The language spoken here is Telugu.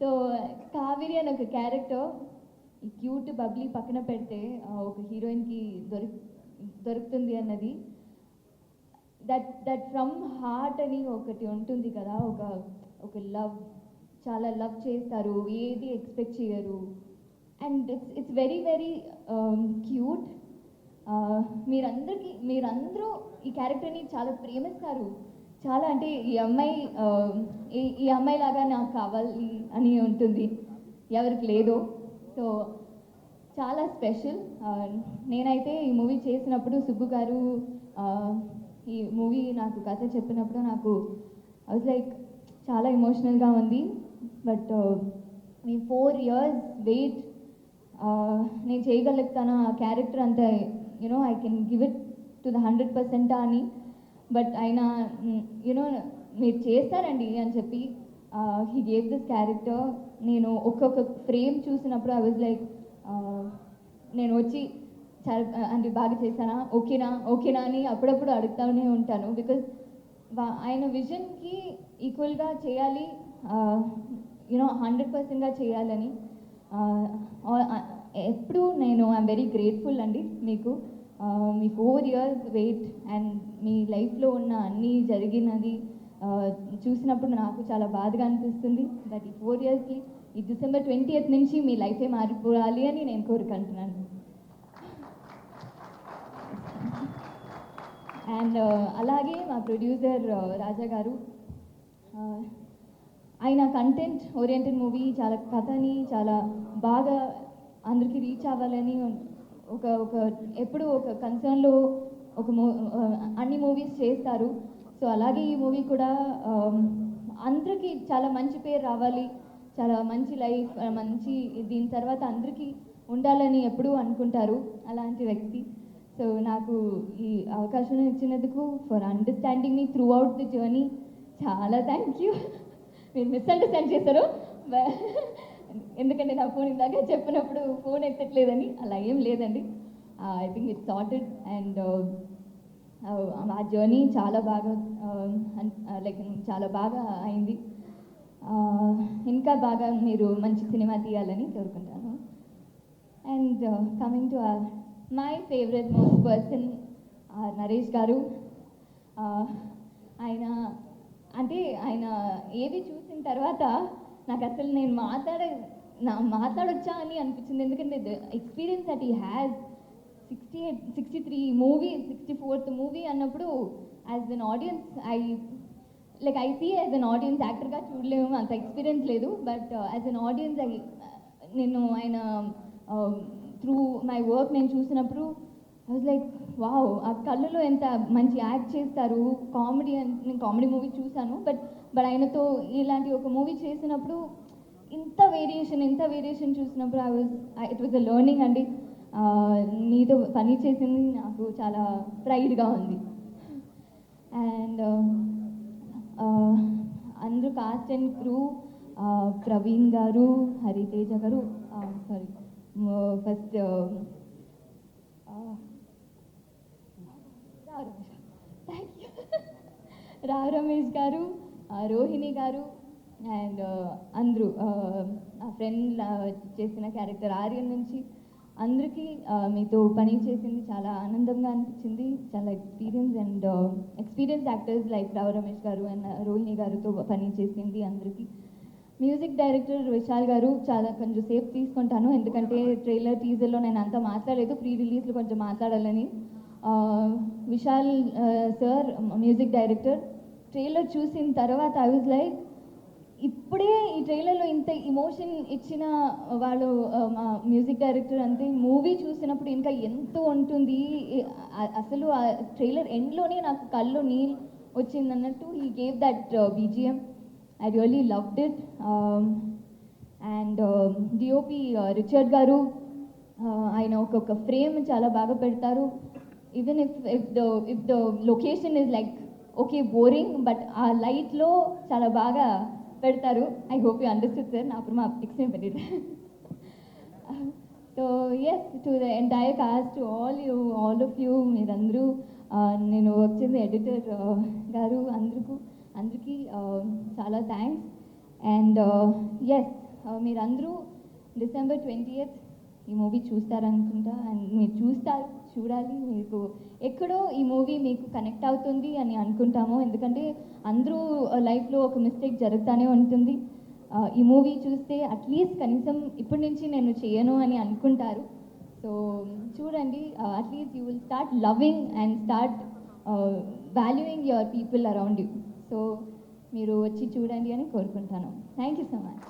సో కావేరి అని ఒక క్యారెక్టర్ ఈ క్యూట్ బబ్లీ పక్కన పెడితే ఒక హీరోయిన్కి దొరి దొరుకుతుంది అన్నది. దట్ దట్ ఫ్రమ్ హార్ట్ అని ఒకటి ఉంటుంది కదా ఒక ఒక లవ్ చాలా లవ్ చేస్తారు ఏది ఎక్స్పెక్ట్ చేయరు. And it's it's very very cute మీరందరికీ మీరందరూ ఈ క్యారెక్టర్ని చాలా ప్రేమిస్తారు. చాలా అంటే ఈ అమ్మాయి ఈ ఈ అమ్మాయి లాగా నాకు కావాలి అని ఉంటుంది. ఎవరికి లేదో. సో చాలా స్పెషల్. నేనైతే ఈ మూవీ చేసినప్పుడు సుబ్బు గారు ఈ మూవీ నాకు కథ చెప్పినప్పుడు నాకు ఐ వాజ్ లైక్ చాలా ఎమోషనల్గా ఉంది. బట్ మీ ఫోర్ ఇయర్స్ వెయిట్ నేను చేయగలుగుతాను ఆ క్యారెక్టర్ అంత you know I can give it to the hundred percent అని. బట్ ఆయన యునో మీరు చేస్తారండి అని చెప్పి హీ గేవ్ దిస్ క్యారెక్టర్ నేను ఒక్కొక్క ఫ్రేమ్ చూసినప్పుడు ఐ వాజ్ లైక్ నేను వచ్చి చాలా అంటే బాగా చేశానా? ఓకేనా? ఓకేనా? అని అప్పుడప్పుడు అడుగుతూనే ఉంటాను బికాజ్ ఆయన విజన్కి ఈక్వల్గా చేయాలి యూనో హండ్రెడ్ పర్సెంట్గా చేయాలని ఎప్పుడు నేను ఐఎమ్ వెరీ గ్రేట్ఫుల్ అండి మీకు. మీ ఫోర్ ఇయర్స్ వెయిట్ అండ్ మీ లైఫ్లో ఉన్న అన్నీ జరిగినది చూసినప్పుడు నాకు చాలా బాధగా అనిపిస్తుంది. దట్ ఈ ఫోర్ ఇయర్స్కి ఈ డిసెంబర్ ట్వంటీ ఎయిత్ నుంచి మీ లైఫే మారిపోవాలి అని నేను కోరుకుంటున్నాను. అండ్ అలాగే మా ప్రొడ్యూసర్ రాజా గారు ఆయన కంటెంట్ ఓరియంటెడ్ మూవీ చాలా కథని చాలా బాగా అందరికీ రీచ్ అవ్వాలని ఒక ఒక ఎప్పుడు ఒక కన్సర్న్లో ఒక మూ అన్ని మూవీస్ చేస్తారు. సో అలాగే ఈ మూవీ కూడా అందరికీ చాలా మంచి పేరు రావాలి. చాలా మంచి లైఫ్ మంచి దీని తర్వాత అందరికీ ఉండాలని ఎప్పుడూ అనుకుంటారు అలాంటి వ్యక్తి. సో నాకు ఈ అవకాశం ఇచ్చినందుకు ఫర్ అండర్స్టాండింగ్ మీ త్రూ అవుట్ ది జర్నీ చాలా థ్యాంక్ యూ మీరు మిస్అండర్స్టాండ్ చేశారు. బై ఎందుకంటే నా ఫోన్ ఇందాక చెప్పినప్పుడు ఫోన్ ఎత్తట్లేదని అలా ఏం లేదండి. I think it's sorted and ఆ జర్నీ uh, చాలా బాగా um, లైక్ uh, చాలా బాగా అయింది. ఇంకా బాగా మీరు మంచి సినిమా తీయాలని కోరుకుంటాను. And coming to my favourite most person Naresh garu uh, ఆయన అంటే ఆయన ఏవి చూసిన తర్వాత నాకు అసలు నేను మాట్లాడ నా మాట్లాడొచ్చా అని అనిపించింది. ఎందుకంటే experience that he has sixty eight sixty three movie sixty fourth movie అన్నప్పుడు as an audience I like I see as an audience యాక్టర్గా చూడలేము అంత ఎక్స్పీరియన్స్ లేదు. But uh, as an audience I నేను ఆయన త్రూ మై వర్క్ నేను చూసినప్పుడు వాజ్ లైక్ వావ్ ఆ కళ్ళులో ఎంత మంచి యాక్ట్ చేస్తారు కామెడీ నేను కామెడీ మూవీ చూశాను బట్ బట్ ఆయనతో ఇలాంటి ఒక మూవీ చేసినప్పుడు ఇంత వేరియేషన్ ఇంత వేరియేషన్ చూసినప్పుడు I was it was a learning అండి. మీతో పని చేసింది నాకు చాలా ప్రైడ్గా ఉంది. అండ్ అందరూ cost and crew Praveen garu Hariteja garu sorry first thank you Rao Ramesh garu Rohini garu and అందరూ ఆ, నా ఫ్రెండ్ చేసిన క్యారెక్టర్ ఆర్యన్ నుంచి అందరికీ మీతో పని చేసింది చాలా ఆనందంగా అనిపించింది. చాలా experience and experience actors like Rao Ramesh garu and Rohini గారితో పని చేసింది అందరికీ. మ్యూజిక్ డైరెక్టర్ విశాల్ గారు చాలా కొంచెం సేపు తీసుకుంటాను. ఎందుకంటే ట్రైలర్ టీజర్లో నేను అంతా మాట్లాడలేదు. ప్రీ రిలీజ్లో కొంచెం మాట్లాడాలని. Vishal sir music director trailer చూసిన తర్వాత ఐ వాజ్ లైక్ ఇప్పుడే ఈ ట్రైలర్లో ఇంత ఇమోషన్ ఇచ్చిన వాళ్ళు మా మ్యూజిక్ డైరెక్టర్ అంతే మూవీ చూసినప్పుడు ఇంకా ఎంతో ఉంటుంది? అసలు ఆ ట్రైలర్ ఎండ్లోనే నాకు కళ్ళు నీళ్ళు వచ్చింది అన్నట్టు he gave that BGM I really loved it and DOP Richard garu uh, ఆయన ఒక్కొక్క ఫ్రేమ్ చాలా బాగా పెడతారు. Even if if the if the location is like okay boring but ఆ లైట్లో చాలా బాగా పెడతారు. I hope you understood sir నా అప్పుడు మా ఎక్స్ప్లెయిన్ పెట్టారు so as to the entire cast to all you all of you మీరందరూ నేను వర్క్ చేసే ఎడిటర్ గారు అందరికీ అందరికీ చాలా థ్యాంక్స్ అండ్ ఎస్ మీరందరూ డిసెంబర్ ట్వంటీ ఎయిత్ ఈ మూవీ చూస్తారనుకుంటా. అండ్ మీరు చూస్తారు. చూడాలి. మీకు ఎక్కడో ఈ మూవీ మీకు కనెక్ట్ అవుతుంది అని అనుకుంటాము. ఎందుకంటే అందరూ లైఫ్లో ఒక మిస్టేక్ జరుగుతూనే ఉంటుంది. ఈ మూవీ చూస్తే అట్లీస్ట్ కనీసం ఇప్పటి నుంచి నేను చేయను అని అనుకుంటారు. సో చూడండి. At least you will start loving and start valuing your people around you so మీరు వచ్చి చూడండి అని కోరుకుంటాను. Thank you so much